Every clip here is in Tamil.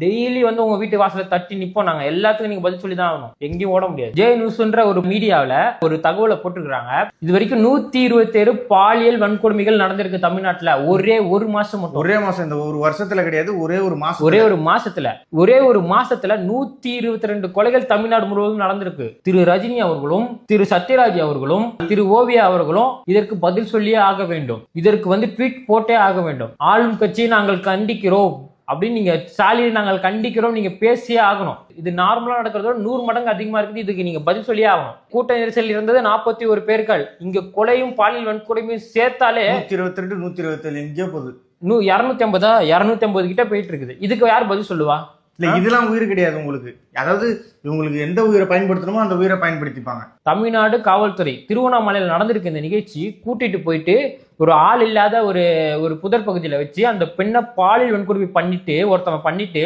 டெய்லி வந்து உங்க வீட்டு வாசல்ல தட்டி நிப்போம் நாங்க. எல்லாத்துக்கும் நீங்க பதில் சொல்லி தான் ஆகணும். எங்கேயும் ஓட முடியாது. ஜே நியூஸ்ன்ற ஒரு மீடியாவில் ஒரு தகவலை போட்டுருக்காங்க இது வரைக்கும் நூத்தி இருபத்தேழு பாலியல் வன்கொடுமைகள் நடந்திருக்கு தமிழ்நாட்டுல. ஒரே ஒரு மாசம் மட்டும். ஒரே மாசம் இந்த ஒரு வருஷத்துல கிடையாது ஒரே ஒரு மாசம் ஒரே ஒரு மாசத்துல. ஒரே ஒரு மாசத்துல நூத்தி இருபத்தி ரெண்டு கொலைகள் தமிழ்நாடு முழுவதும் நடந்திருக்கு. திரு ரஜினி அவர்களும் திரு சத்யராஜ் அவர்களும் திரு ஓவியா அவர்களும் இதற்கு பதில் சொல்லியே ஆக வேண்டும். இதற்கு வந்து ட்வீட் போட்டே ஆக வேண்டும். ஆளும் கட்சியை நாங்கள் கண்டிக்கிறோம். அப்படின்னு நீங்க ஸ்டாலினை நாங்கள் கண்டிக்கிறோம் நீங்க பேசியே ஆகணும். இது நார்மலா நடக்கிறதோட நூறு மடங்கு அதிகமா இருக்குது. இதுக்கு நீங்க பதில் சொல்லியே ஆகணும். கூட்ட நெரிசல் இருந்தது நாற்பத்தி ஒரு பேர்கள். இங்க கொலையும் பாலியல் வன்கொடுமையும் சேர்த்தாலே நூத்தி இருபத்தி ரெண்டு நூத்தி இருபத்தி ஏழு எங்கேயோ போகுது. நூ இரநூத்தி ஐம்பதா? இரநூத்தி ஐம்பது கிட்ட போயிட்டு இருக்குது. இதுக்கு யார் பதில் சொல்லுவா? இல்ல இதெல்லாம் உயிர் கிடையாது உங்களுக்கு. அதாவது இவங்களுக்கு எந்த உயிரை பயன்படுத்தணுமோ அந்த உயிரை பயன்படுத்திப்பாங்க. தமிழ்நாடு காவல்துறை திருவண்ணாமலையில் நடந்திருக்கு இந்த நிகழ்ச்சி கூட்டிட்டு போயிட்டு ஒரு ஆள் இல்லாத ஒரு ஒரு புதர் பகுதியில் வச்சு அந்த பெண்ணை பாலியல் வன்கொடுமை பண்ணிட்டு ஒருத்தவன் பண்ணிட்டு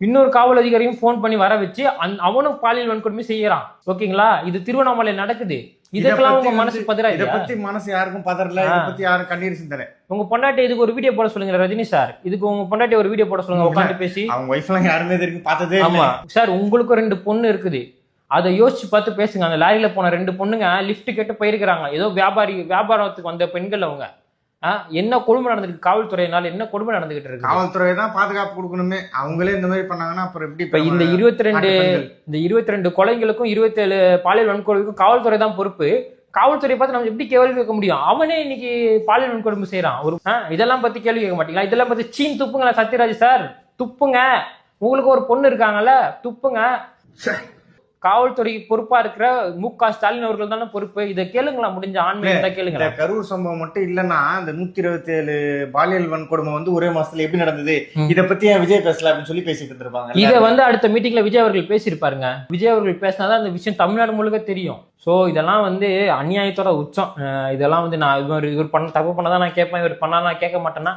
இன்னொரு காவல் அதிகாரியும் ஃபோன் பண்ணி வர வச்சு அந் அவனும் பாலியல் வன்கொடுமை செய்யறான். ஓகேங்களா? இது திருவண்ணாமலையில் நடக்குது. இதற்கெல்லாம் பத்தி உங்க மனசு பதிரா இத பத்தி மனசு யாருக்கும் பதறல. இத பத்தி யாரும் கண்ணீர் சிந்தல. உங்க பொண்டாட்டி இதுக்கு ஒரு வீடியோ போட சொல்லுங்க ரஜினி சார். இதுக்கு உங்க பொண்டாட்டி ஒரு வீடியோ போட சொல்லுங்க உட்காந்து பேசி. அவங்க ஒய்ஃப் எல்லாம் யாருமே இது வரைக்கும் பார்த்ததே ஆமா. சார் உங்களுக்கும் ரெண்டு பொண்ணு இருக்குது. அதை யோசிச்சு பார்த்து பேசுங்க. அந்த லாரியில போன ரெண்டு பொண்ணுங்க லிஃப்ட் கேட்டு போயிருக்கிறாங்க. ஏதோ வியாபாரி வியாபாரத்துக்கு வந்த பெண்கள் அவங்க. என்ன கொடுமை நடந்திருக்கு காவல்துறையினால? என்ன கொடுமை நடந்துகிட்டு இருக்கு காவல்துறை தான் பாதுகாப்பு கொடுக்கணுமே. அவங்களே இந்த மாதிரி பண்ணாங்கன்னா அப்புறம் எப்படி இப்ப இந்த இருபத்தி ரெண்டு இந்த இருபத்தி ரெண்டு கொலைகளுக்கும் இருபத்தேழு பாலியல் வன்கொடுமைக்கும் காவல்துறை தான் பொறுப்பு. காவல்துறை பார்த்து நம்ம எப்படி கேள்வி கேட்க முடியும்? அவனே இன்னைக்கு பாலியல் வன்கொடுமை செய்யறான் ஒரு இதெல்லாம் பத்தி கேள்வி கேட்க மாட்டீங்களா? இதெல்லாம் பத்தி சீன் துப்புங்களா சத்யராஜ் சார்? துப்புங்க. உங்களுக்கு ஒரு பொண்ணு இருக்காங்கல்ல துப்புங்க. காவல்துறைக்கு பொறுப்பா இருக்கிற மு க ஸ்டாலின் அவர்கள் தானே பொறுப்பு? இதை கேளுங்களா முடிஞ்ச இந்த கேளுங்களா கரூர் சம்பவம் மட்டும் இல்லன்னா இந்த நூத்தி இருபத்தி ஏழு பாலியல் வன்கொடுமை வந்து ஒரே மாசத்துல எப்படி நடந்தது. இத பத்தி ஏன் விஜய் பேசல அப்படின்னு சொல்லி பேசிட்டு இருந்திருப்பாங்க. இதை வந்து அடுத்த மீட்டிங்ல விஜய் அவர்கள் பேசியிருப்பாருங்க. விஜய் அவர்கள் பேசினாதான் அந்த விஷயம் தமிழ்நாடு முழுக்க தெரியும். ஸோ இதெல்லாம் வந்து அநியாயத்தோட உச்சம். இதெல்லாம் வந்து நான் இவர் இவர் பண்ண தப்பு பண்ணதான் நான் கேட்பேன் இவர் பண்ணா நான் கேட்க மாட்டேன்னா